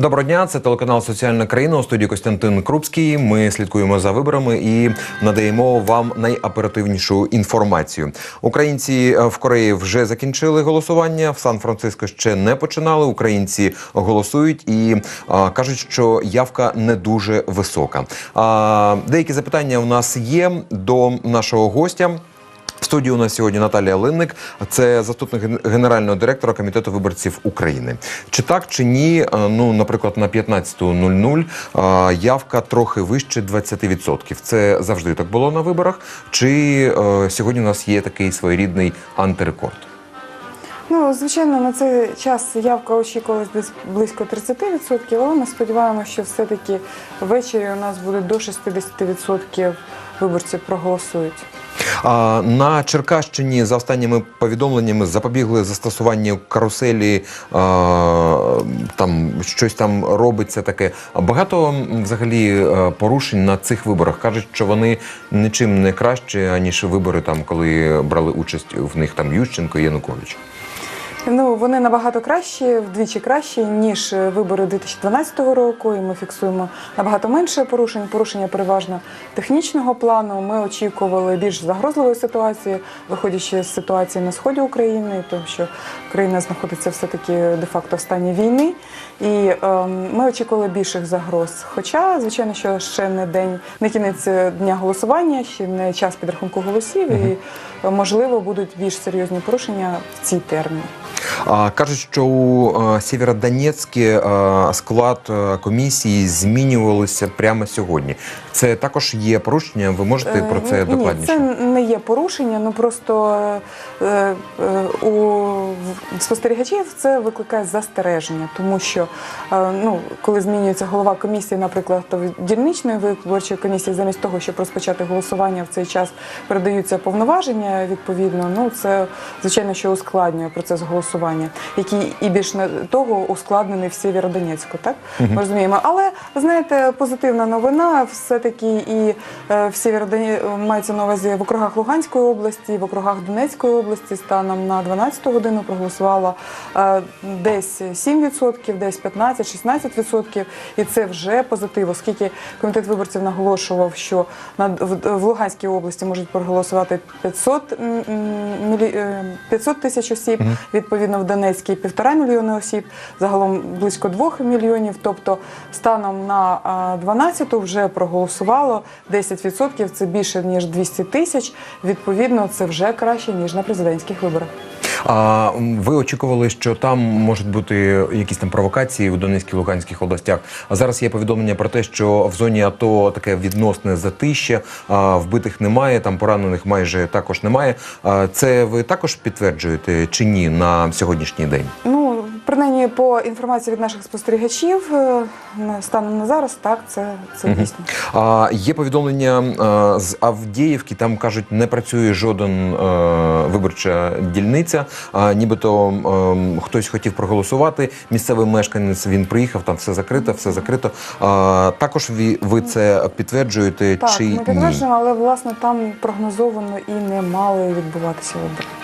Доброго дня, це телеканал Соціальна країна у студії Костянтин Крупський. Ми слідкуємо за виборами і надаємо вам найоперативнішу інформацію. Українці е, в Кореї вже закінчили голосування. В Сан-Франциско ще не починали. Українці голосують і а, кажуть, що явка не дуже висока. А, деякі запитання у нас є до нашого гостя. Студії у нас сьогодні Наталія Линник, це заступник ген- генерального директора комітету виборців України. Чи так чи ні? е, Ну, наприклад, на 15.00 е, явка трохи вище 20%. Це завжди так було на виборах. Чи е, сьогодні у нас є такий своєрідний антирекорд? Ну, звичайно, на цей час явка очікувалась десь близько 30%, але ми сподіваємося, що все-таки ввечері у нас буде до 60% виборців проголосують. На Черкащині за останніми повідомленнями запобігли застосуванню каруселі. Там щось там робиться таке. Багато взагалі е, порушень на цих виборах кажуть, що вони нічим не краще аніж вибори, там коли брали участь в них там Ющенко і Янукович. Ну, вони набагато кращі, вдвічі кращі, ніж е, вибори 2012 року, і ми фіксуємо набагато менше порушень. Порушення переважно технічного плану. Ми очікували більш загрозливої ситуації, виходячи з ситуації на сході України, тому що країна знаходиться все-таки де-факто в стані війни. І ем, ми очікували більших загроз. Хоча, звичайно, що ще не день, не кінець е, дня голосування, ще не час підрахунку голосів, і е, можливо будуть більш серйозні порушення в ці терміни. Кажуть, що у е, Сєвєродонецьку е, склад е, комісії змінювалися прямо сьогодні. Це також є порушення. Ви можете про це Е, Ні, це не є порушення, ну просто у спостерігачів це викликає застереження, тому що ну, коли змінюється голова комісії, наприклад, то дільничної виборчої комісії, замість того, щоб розпочати голосування в цей час, передаються повноваження відповідно. Ну це звичайно, що ускладнює процес голосування, який і більш не того ускладнений в Сєвєродонецьку, так ми розуміємо. Але знаєте, позитивна новина все таки і е, в Сєвєродоні мається на увазі в округах Луганської області, в округах Донецької області станом на 12 годину проголосувало е, десь 7%, десь 15-16%. І це вже позитив, оскільки комітет виборців наголошував, що на в, Луганській області можуть проголосувати 500, м, м, мілі, е, 500 тисяч осіб, відповідно в Донецькій півтора мільйони осіб, загалом близько двох мільйонів. Тобто станом на 12-ту вже проголосувало 10%, це більше ніж 200 тисяч. Відповідно, це вже краще ніж на президентських виборах. А ви очікували, що там можуть бути якісь там провокації у Донецькій Луганських областях. А зараз є повідомлення про те, що в зоні АТО таке відносне затище, а, вбитих немає, там поранених майже також немає. А, Це ви також підтверджуєте чи ні на сьогоднішній день? Ну, принаймні, по інформації від наших спостерігачів, е, станом на зараз, так, це, це дійсно. А є повідомлення е, з Авдіївки. Там кажуть, не працює жоден е, виборча дільниця. А нібито е, хтось хотів проголосувати. Місцевий мешканець він приїхав, там все закрито, все закрито. А, також ви, ви це підтверджуєте Так, чи ми ні? підтверджуємо, але власне там прогнозовано і не мали відбуватися вибори.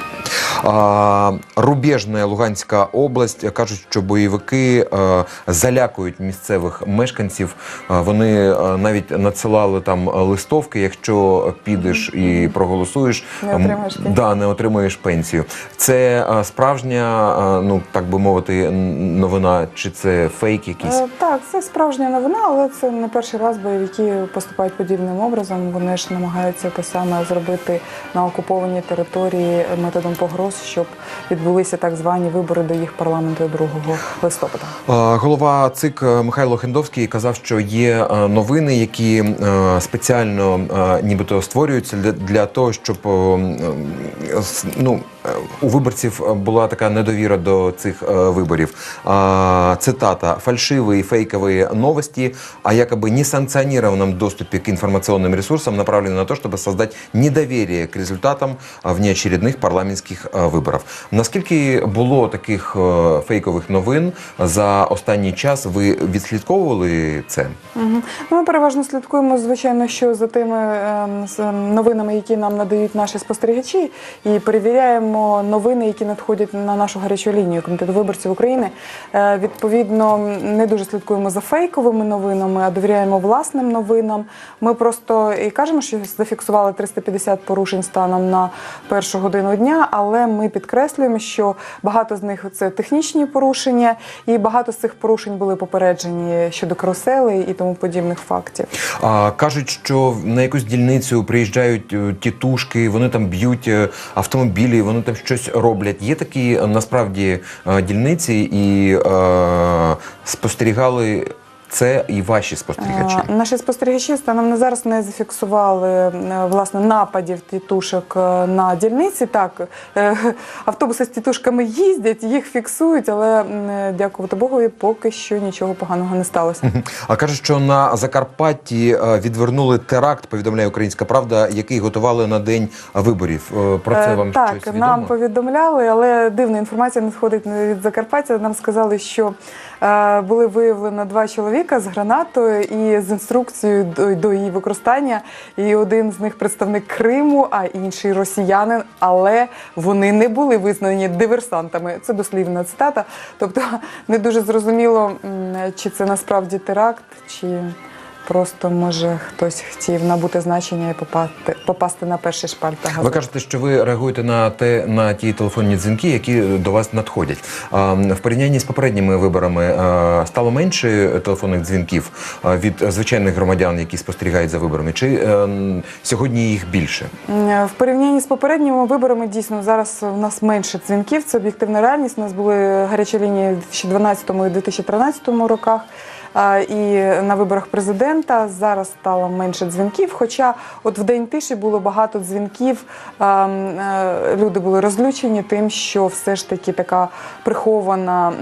Рубежна Луганська область кажуть, що бойовики е, залякують місцевих мешканців. Е, Вони навіть надсилали там листовки. Якщо підеш і проголосуєш, Не отримаєш пенсію. да, не отримуєш пенсію. Це е, справжня, е, ну так би мовити, новина, чи це фейк якийсь? Е, Так, це справжня новина, але це не перший раз бойовики поступають подібним образом. Вони ж намагаються те саме зробити на окупованій території методом погроз, щоб відбулися так звані вибори до їх парламенту 2 листопада. Е, Голова ЦИК Михайло Хендовський казав, що є е, новини, які е, спеціально е, нібито створюються для, того, щоб е, ну, е, у виборців була така недовіра до цих е, виборів. Е, Цитата: фальшивые фейковые новости о якобы несанкционированном доступе к информационным ресурсам направлены на то, чтобы создать недоверие к результатам э, внеочередных парламентских э, виборів. Наскільки було таких е, фейкових новин за останній час? Ви відслідковували це? Мгм. Ну, Ми переважно слідкуємо, звичайно, що за тими ем, з, ем, новинами, які нам надають наші спостерігачі, і перевіряємо новини, які надходять на нашу гарячу лінію Комітету виборців України. Е, Відповідно, не дуже слідкуємо за фейковими новинами, а довіряємо власним новинам. Ми просто і кажемо, що зафіксували 350 порушень станом на першу годину дня, але ми підкреслюємо, що багато з них це технічні порушення, і багато з цих порушень були попереджені щодо каруселей і тому подібних фактів. А кажуть, що на якусь дільницю приїжджають е, тітушки, вони там б'ють е, автомобілі, вони там щось роблять. Є такі е, насправді е, дільниці, і е, спостерігали це і ваші спостерігачі. Наші спостерігачі станом на зараз не зафіксували е, власне нападів тітушок е, на дільниці. Так, е, автобуси з тітушками їздять, їх фіксують, але дякувати Богу, поки що нічого поганого не сталося. А кажуть, що на Закарпатті відвернули теракт, повідомляє Українська Правда, який готували на день виборів. Про це вам так, щось відомо? нам повідомляли, але дивна інформація надходить від Закарпаття. Нам сказали, що були виявлено два чоловіка з гранатою і з інструкцією до, до її використання. І один з них представник Криму, а інший росіянин. Але вони не були визнані диверсантами. Це дослівна цитата. Тобто не дуже зрозуміло, чи це насправді теракт, чи. Просто може хтось хотів набути значення і попасти, попасти на перший шпальт. та Ви кажете, що ви реагуєте на те на ті телефонні дзвінки, які до вас надходять. А, В порівнянні з попередніми виборами а, стало менше телефонних дзвінків від звичайних громадян, які спостерігають за виборами, чи е, м, сьогодні їх більше? В порівнянні з попередніми виборами дійсно зараз у нас менше дзвінків. Це об'єктивна реальність. У нас були гарячі лінії у 2012 і 2013 роках. І на виборах президента зараз стало менше дзвінків. Хоча, от в день тиші було багато дзвінків. е, Люди були розлючені тим, що все ж таки така прихована,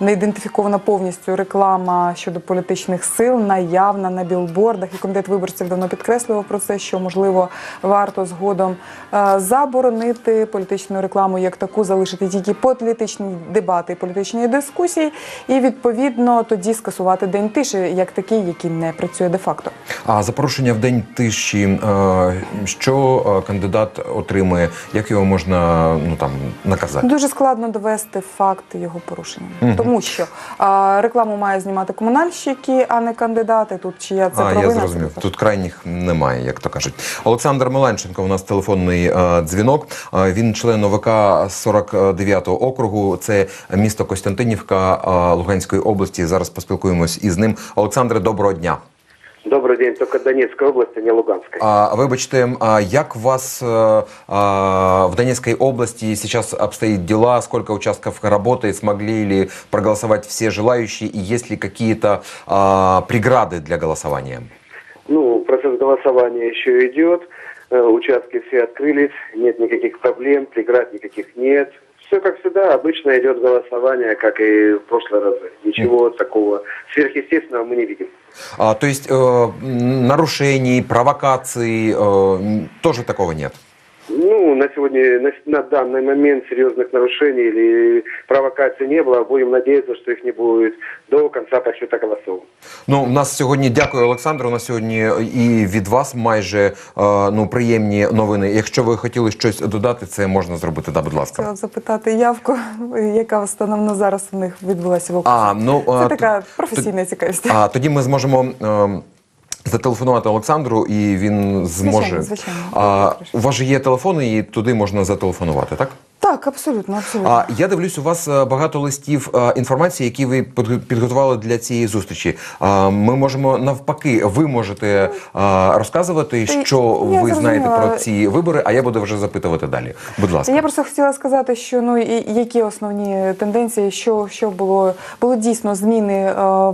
не ідентифікована повністю реклама щодо політичних сил наявна на білбордах. І комітет виборців давно підкреслював про це, що можливо варто згодом е, заборонити політичну рекламу як таку, залишити тільки політичні дебати політичні дискусії, і відповідно тоді скасувати день тиші як такий, який не працює де-факто. А за порушення в день тиші, е, що е, кандидат отримує, як його можна ну там наказати? Дуже складно довести факт його порушення, тому що а, рекламу має знімати комунальщики, а не кандидати. Тут чия це а, провина. я зрозумів. Тут крайніх немає, як то кажуть. Олександр Меланченко, у нас телефонний е, дзвінок. Він член ОВК 49-го округу. Це місто Костянтинівка Луганської області. Зараз поспілкуємось із ним. Олександре, доброго дня. Добрый день, только Донецкой области, не Луганской. А, вибачте, а як у вас е, а, в Донецкой области сейчас обстоят дела? Сколько участков работает? Смогли ли проголосовать все желающие? И есть ли какие-то а, преграды для голосования? Ну, процесс голосования еще идет, э, участки все открылись, нет никаких проблем, преград никаких нет. Все как всегда, обычно идет голосование, как и в прошлый раз. Ничего такого сверхъестественного мы не видим. А, то есть э, нарушений, провокаций э, тоже такого нет? Ну, на сегодня, на, на данный момент серьезных нарушений или провокаций не было. Будем надеяться, что их не будет до конца подсчета голосов. Ну, у нас сьогодні дякую, Олександр. У нас сьогодні і від вас майже е, ну приємні новини. Якщо ви хотіли щось додати, це можна зробити. Да, будь ласка. Хотіла б запитати явку, яка станом на зараз в них відбулася в окрузі. А ну Це е, така т- професійна цікавість. А тоді ми зможемо. Зателефонувати Олександру, і він зможе. звичайно. А, у вас же є телефони, і туди можна зателефонувати, так? Так, абсолютно, абсолютно. А я дивлюсь, у вас е, багато листів е, інформації, які ви підготували для цієї зустрічі. А, Ми можемо навпаки, ви можете е, розказувати, що я ви знаєте про ці вибори, а я буду вже запитувати далі. Будь ласка. Я просто хотіла сказати, що ну і які основні тенденції, що, що було було дійсно зміни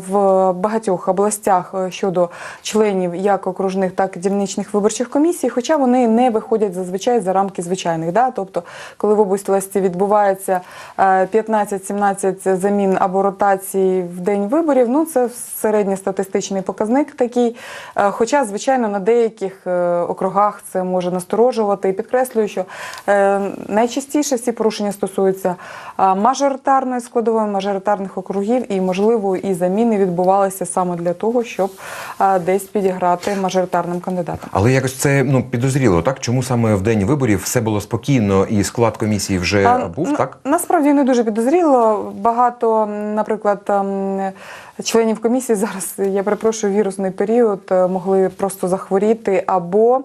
в багатьох областях щодо членів як окружних, так і дільничних виборчих комісій, хоча вони не виходять зазвичай за рамки звичайних. Да? Тобто, коли в область області відбувається е, 15-17 замін або ротацій в день виборів. Ну це середньостатистичний показник такий. Е, Хоча, звичайно, на деяких е, округах це може насторожувати. І підкреслюю, що е, найчастіше ці порушення стосуються е, мажоритарної складової, мажоритарних округів, і можливо і заміни відбувалися саме для того, щоб е, десь підіграти мажоритарним кандидатам. Але якось це ну підозріло, так чому саме в день виборів все було спокійно і склад комісії вже А, був, на- так? Насправді не дуже підозріло. Багато, наприклад, членів комісії зараз, я перепрошую, вірусний період е, могли просто захворіти, або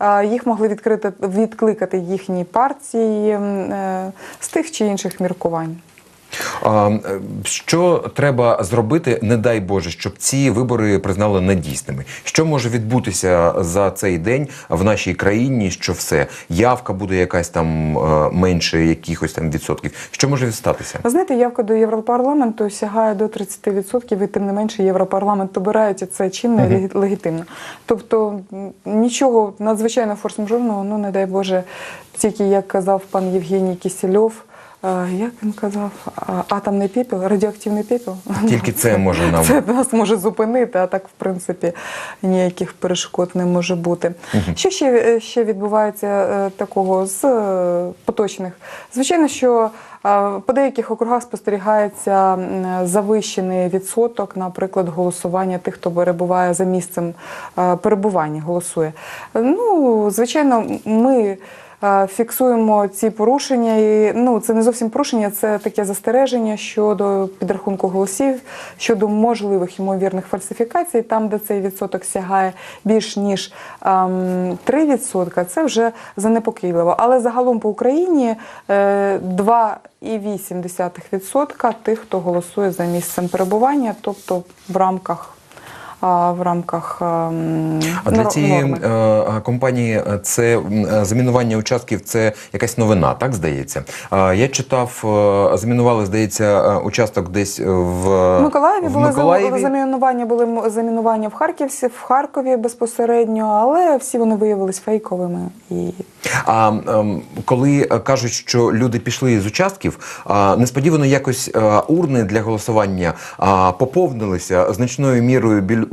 е, їх могли відкрити, відкликати їхні партії е, з тих чи інших міркувань. Що треба зробити, не дай Боже, щоб ці вибори признали недійсними? Що може відбутися за цей день в нашій країні? Що все явка буде якась там е, менше якихось там відсотків? Що може відстатися? Ви знаєте, явка до Європарламенту сягає до 30%, і тим не менше Європарламент обирають, і це чинно і легі- легітимно. Тобто нічого надзвичайно форс-мажорного, ну не дай Боже, тільки як казав пан Євгеній Кісельов. Е, Як він казав, атомний пепел, радіоактивний пепел. Тільки це може нам Це нас може зупинити, а так, в принципі, ніяких перешкод не може бути. Що ще, ще відбувається е, такого з е, поточних? Звичайно, що е, по деяких округах спостерігається завищений відсоток, наприклад, голосування тих, хто перебуває за місцем е, перебування, голосує. Ну, звичайно, ми. Е, Фіксуємо ці порушення, і ну це не зовсім порушення, це таке застереження щодо підрахунку голосів, щодо можливих ймовірних фальсифікацій, там, де цей відсоток сягає більш ніж ем, 3%, це вже занепокійливо. Але загалом по Україні е, 2,8% тих, хто голосує за місцем перебування, тобто в рамках. В рамках ем, А для цієї норми. е, компанії е, це е, замінування участків, це якась новина, так здається. Я читав, замінували, здається, участок десь в, Миколаєві в були Миколаєві. замінування, були замінування в Харківсі, в Харкові безпосередньо, але всі вони виявились фейковими. І А ем, коли кажуть, що люди пішли з участків, несподівано якось урни для голосування поповнилися значною мірою біль,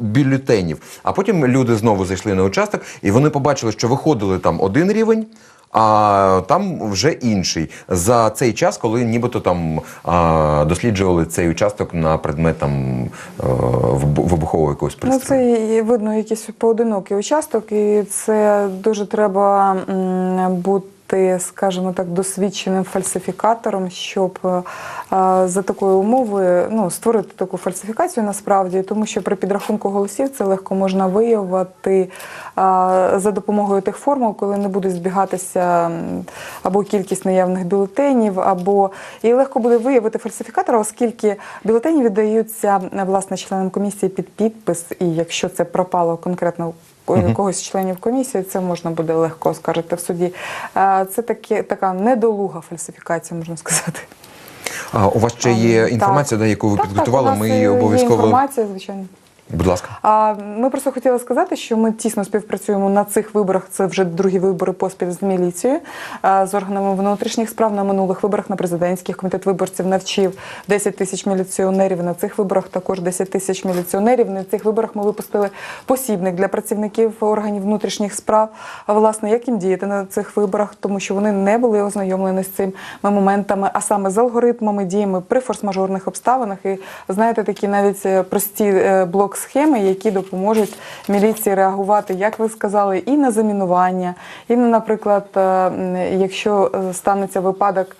бюлетенів. А потім люди знову зайшли на участок, і вони побачили, що виходили там один рівень. А там вже інший за цей час, коли нібито там а, досліджували цей участок на предмет там е, вибухового якогось ну, це видно якийсь поодинокий участок, і це дуже треба м, бути, скажімо так, досвідченим фальсифікатором, щоб е, за такої умови ну, створити таку фальсифікацію насправді, тому що при підрахунку голосів це легко можна виявити за допомогою тих формул, коли не буде збігатися або кількість наявних бюлетенів, або і легко буде виявити фальсифікатора, оскільки бюлетені віддаються е, власне членам комісії під підпис, і якщо це пропало конкретно у когось з членів комісії, це можна буде легко оскаржити в суді. Це таке така недолуга фальсифікація, можна сказати. А, у вас ще є Так. інформація, да, яку ви Так, підготували. Так, у нас Ми її обов'язково. інформація, звичайно. Будь ласка. Ми просто хотіли сказати, що ми тісно співпрацюємо на цих виборах. Це вже другі вибори поспіль з міліцією, з органами внутрішніх справ на минулих виборах на президентських комітет виборців навчив 10 тисяч міліціонерів. На цих виборах також 10 тисяч міліціонерів. На цих виборах ми випустили посібник для працівників органів внутрішніх справ. А власне, як їм діяти на цих виборах, тому що вони не були ознайомлені з цими моментами, а саме з алгоритмами діями при форс-мажорних обставинах. І знаєте, такі навіть е, прості е, блок-схеми, які допоможуть міліції реагувати, як ви сказали, і на замінування, і на, наприклад, е, якщо е, станеться випадок.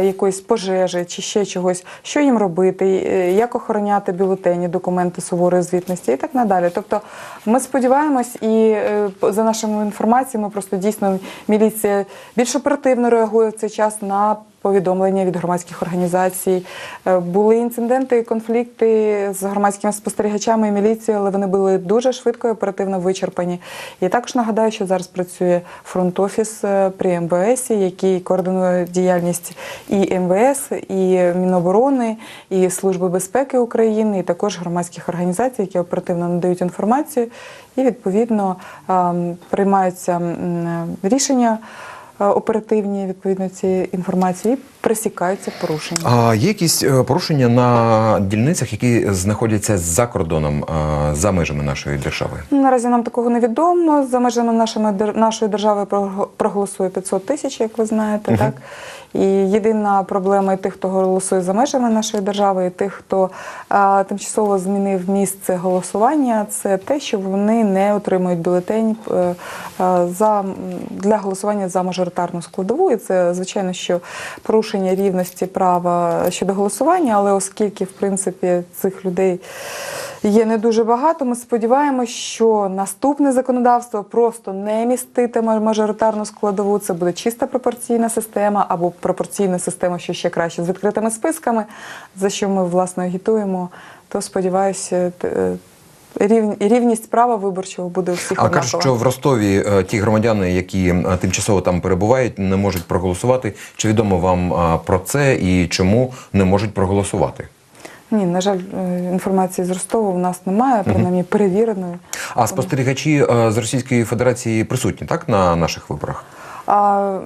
Якоїсь пожежі чи ще чогось, що їм робити, е, як охороняти бюлетені, документи суворої звітності і так надалі. Тобто ми сподіваємось, і е, за нашими інформаціями, просто дійсно міліція більш оперативно реагує в цей час на повідомлення від громадських організацій. Е, Були інциденти, конфлікти з громадськими спостерігачами і міліцією, але вони були дуже швидко і оперативно вичерпані. І також нагадаю, що зараз працює фронт-офіс е, при МВС, який координує діяльність і МВС, і Міноборони, і Служби безпеки України, і також громадських організацій, які оперативно надають інформацію, і відповідно приймаються рішення оперативні відповідно цієї інформації пресікаються порушення. А є якісь е, порушення на дільницях, які знаходяться за кордоном, е, за межами нашої держави? Наразі нам такого не відомо. За межами нашими, нашої держави прого- проголосує 500 тисяч, як ви знаєте, так? І єдина проблема і тих, хто голосує за межами нашої держави, і тих, хто а, тимчасово змінив місце голосування, це те, що вони не отримують бюлетень е, е, за, для голосування за мажоритарну складову. І це, звичайно, що порушення рівності права щодо голосування, але оскільки, в принципі, цих людей є не дуже багато. Ми сподіваємося, що наступне законодавство просто не міститиме мажоритарну складову. Це буде чиста пропорційна система або пропорційна система, що ще краще з відкритими списками, за що ми власне агітуємо. То сподіваюся, е, рівність права виборчого буде у всіх А кажуть, що в Ростові е, ті громадяни, які е, тимчасово там перебувають, не можуть проголосувати. Чи відомо вам е, про це і чому не можуть проголосувати? Ні, на жаль, інформації з Ростова у нас немає, принаймні перевіреної. А спостерігачі з Російської Федерації присутні так на наших виборах? А,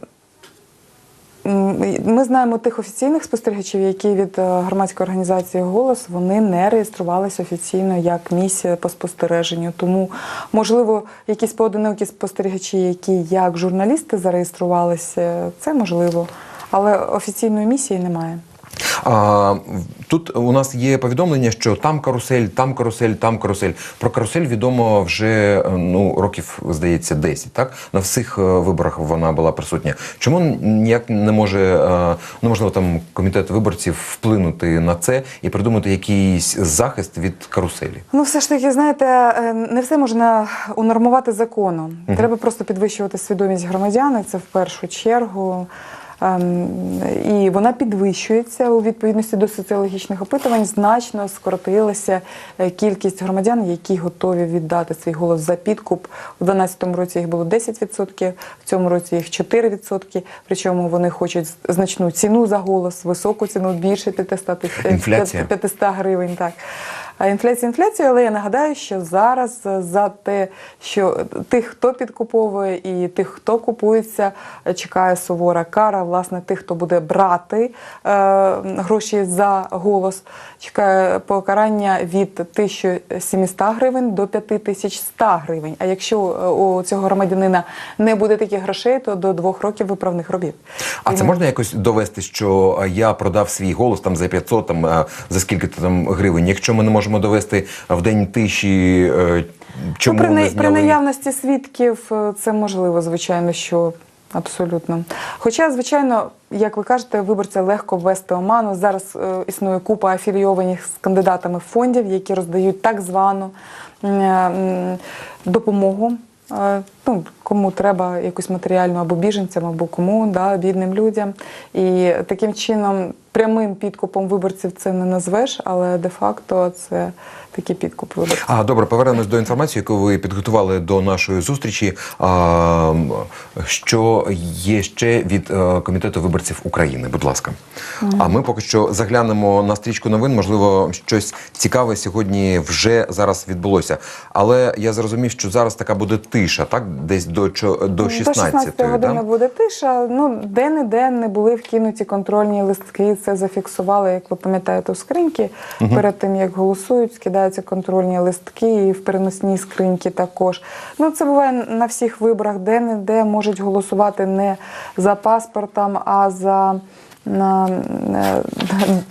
ми знаємо тих офіційних спостерігачів, які від е, громадської організації голос вони не реєструвалися офіційно як місія по спостереженню. Тому, можливо, якісь поодинокі спостерігачі, які як журналісти зареєструвалися, це можливо. Але офіційної місії немає. А, тут у нас є повідомлення, що там карусель, там карусель, там карусель. Про карусель відомо вже е, ну років, здається, 10, так на всіх е, виборах вона була присутня. Чому ніяк не може е, ну можливо там комітет виборців вплинути на це і придумати якийсь захист від каруселі? Ну, все ж таки, знаєте, не все можна унормувати законом. Треба просто підвищувати свідомість громадян, це в першу чергу. Ем, І вона підвищується у відповідності до соціологічних опитувань. Значно скоротилася е, кількість громадян, які готові віддати свій голос за підкуп. У 2012 році їх було 10%, в цьому році їх 4%. Причому вони хочуть значну ціну за голос, високу ціну більше 500 тисяч Інфляція. 500 гривень. Так. А інфляція але я нагадаю, що зараз е, за те, що тих, хто підкуповує, і тих, хто купується, е, чекає сувора кара. Власне, тих, хто буде брати е, гроші за голос, чекає покарання від 1700 гривень до 5100 гривень. А якщо у цього громадянина не буде таких грошей, то до двох років виправних робіт. А це Тому- можна якось довести, що я продав свій голос там за 500, там за скільки там гривень? Якщо ми не можемо довести в день тиші, е, чому ну, при, не зняли? при наявності свідків е, це можливо, звичайно, що абсолютно. Хоча, звичайно, як ви кажете, виборця легко ввести оману. Зараз е, існує купа афілійованих з кандидатами фондів, які роздають так звану м, допомогу. е, Ну, кому треба якусь матеріальну або біженцям, або кому, да, бідним людям. І таким чином прямим підкупом виборців це не назвеш, але де-факто це такий підкуп виборців. А добре, повернемось до інформації, яку ви підготували до нашої зустрічі. А, що є ще від е, комітету виборців України? Будь ласка. А ми поки що заглянемо на стрічку новин. Можливо, щось цікаве сьогодні вже зараз відбулося. Але я зрозумів, що зараз така буде тиша, так десь до до 16 До 16 години да? буде тиша. Ну, де-не-де не були вкинуті контрольні листки. Це зафіксували, як ви пам'ятаєте, у скриньки. Перед тим, як голосують, скидаються контрольні листки і в переносній скриньки також. Ну, це буває на всіх виборах, де-не-де можуть голосувати не за паспортом, а за. На е,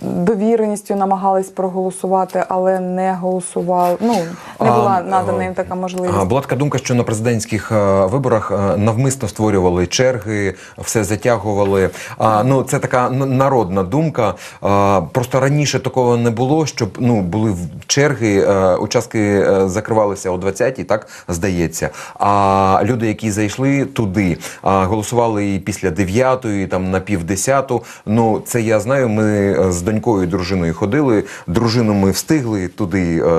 довіреністю намагались проголосувати, але не голосували. Ну не була А, надана е, їм така можливість. Була така думка, що на президентських е, виборах навмисно створювали черги, все затягували. А, ну, це така народна думка. А, просто раніше такого не було, щоб ну, були черги, участки закривалися о 20-й, так здається. А люди, які зайшли туди, голосували і після 9-ї, там на пів 10 Ну це я знаю. Ми е, з донькою і дружиною ходили. Дружину ми встигли туди е,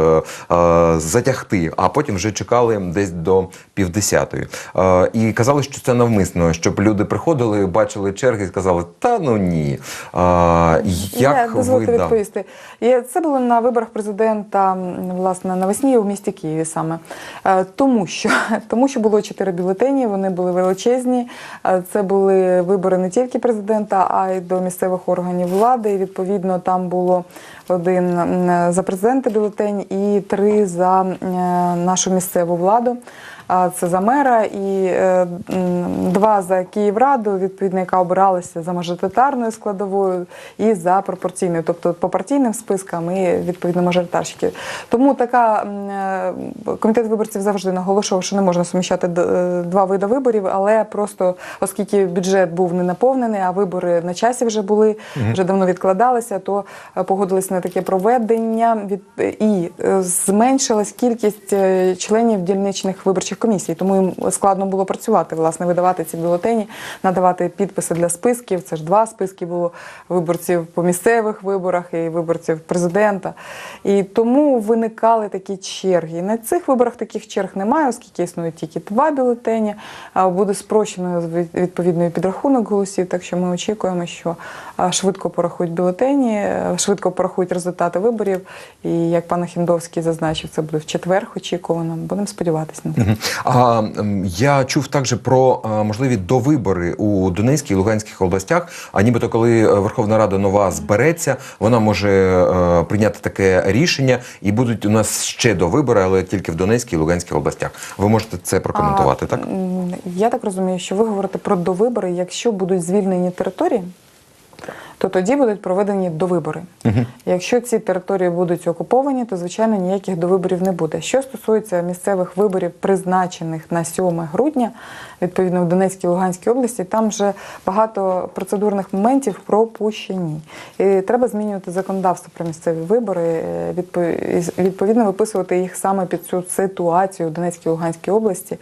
е, затягти, а потім вже чекали десь до півдесятої. Е, і казали, що це навмисно, щоб люди приходили, бачили черги і сказали, та ну ні. Е, як Я дозвольте ви да. відповісти. І це було на виборах президента власне навесні у місті Києві саме. Е, Тому що, тому що було чотири бюлетені, вони були величезні. Е, Це були вибори не тільки президента, а й до місцевих органів влади. І відповідно там було один за президента бюлетень і три за е, нашу місцеву владу. Це за мера. І е, два за Київраду, відповідно, яка обиралася за мажоритарною складовою і за пропорційною, тобто по партійним спискам і відповідно мажоритарщиків. Тому така е, комітет виборців завжди наголошував, що не можна суміщати е, два види виборів, але просто оскільки бюджет був не наповнений, а вибори на часі вже були, вже давно відкладалися, то погодилися на таке проведення. І зменшилась кількість членів дільничних виборчих комісій. Тому їм складно було працювати, власне, видавати ці бюлетені, надавати підписи для списків. Це ж два списки було виборців по місцевих виборах і виборців президента. І тому виникали такі черги. На цих виборах таких черг немає, оскільки існують тільки два бюлетені. Буде спрощено від- відповідний підрахунок голосів. Так що ми очікуємо, що швидко порахують бюлетені, е, швидко порахують результати виборів. І як пан Хіндовський зазначив, це буде в четвер очікувано. Будемо сподіватися на це. А ем, я чув також про е, можливі довибори у Донецькій і Луганських областях. А нібито, коли е, Верховна Рада нова збереться, вона може е, прийняти таке рішення, і будуть у нас ще довибори, але тільки в Донецькій і Луганській областях. Ви можете це прокоментувати, А, так? Я так розумію, що ви говорите про довибори, якщо будуть звільнені території. То тоді будуть проведені довибори. Якщо ці території будуть окуповані, то звичайно ніяких довиборів не буде. Що стосується місцевих виборів, призначених на 7 грудня, відповідно в Донецькій і Луганській області, там вже багато процедурних моментів пропущені. І треба змінювати законодавство про місцеві вибори, е, відповідно виписувати їх саме під цю ситуацію в Донецькій і Луганській області.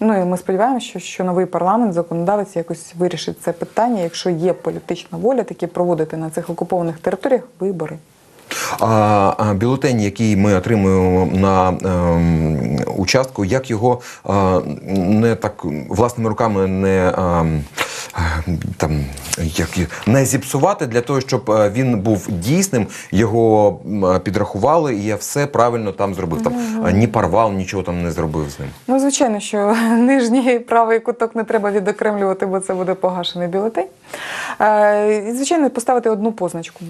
Ну і ми сподіваємося, що, що новий парламент, законодавець якось вирішить це питання, якщо є політична воля, таки проводити на цих окупованих територіях вибори. А, бюлетень, який ми отримуємо на е, участку, як його е, не так власними руками не ем, там як не зіпсувати для того, щоб е, він був дійсним, його підрахували, і я все правильно там зробив. Там е, ні порвав, нічого там не зробив з ним. Ну, звичайно, що нижній правий куток не треба відокремлювати, бо це буде погашений бюлетень. Е, І, звичайно, поставити одну позначку.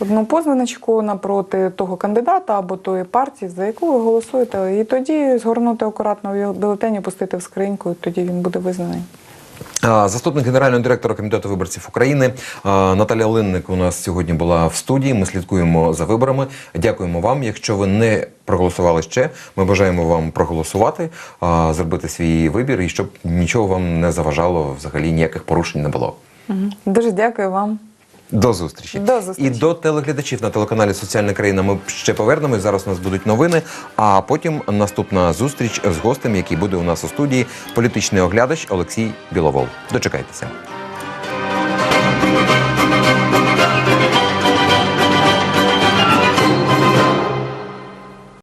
Одну позначку напроти того кандидата або тої партії, за яку ви голосуєте, і тоді згорнути акуратно бюлетень, опустити в скриньку, і тоді він буде визнаний. Заступник генерального директора комітету виборців України Наталя Линник у нас сьогодні була в студії. Ми слідкуємо за виборами. Дякуємо вам. Якщо ви не проголосували ще, ми бажаємо вам проголосувати, зробити свій вибір і щоб нічого вам не заважало, взагалі ніяких порушень не було. Дуже дякую вам. До зустрічі. До зустрічі. І до телеглядачів на телеканалі Соціальна країна. Ми ще повернемось. Зараз у нас будуть новини. А потім наступна зустріч з гостем, який буде у нас у студії, політичний оглядач Олексій Біловол. Дочекайтеся.